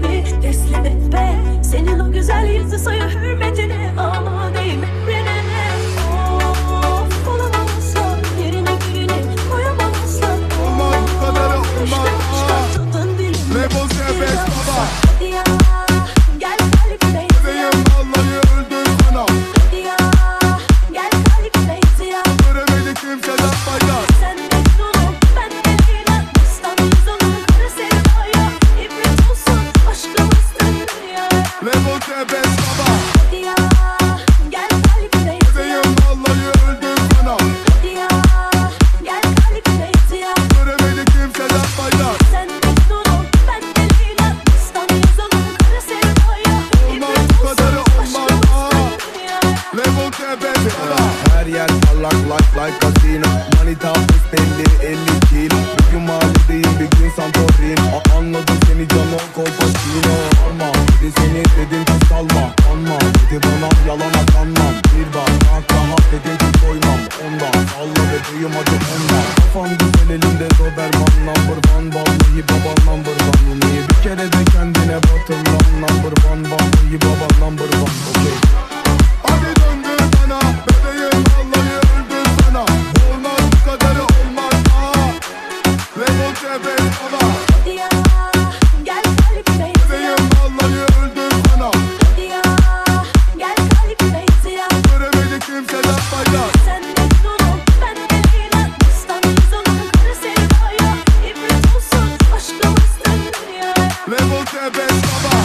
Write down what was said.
be this little back. Like casino Manita pes belli 50 kilo. Bir gün Mali'deyim bir gün Santorin A- Anladım seni cano kolpaçino Alma dedi seni dedim ki salma. Anma dedi bana yalana kanmam Bir bak bak rahat dedim ki koymam Ondan salla bebeğim hadi ondan Kafam güzel elimde Doberman number one Vallahi baba number one. Bir kere de kendine batır lan Number one vallahi baba number one. Levou o tempo,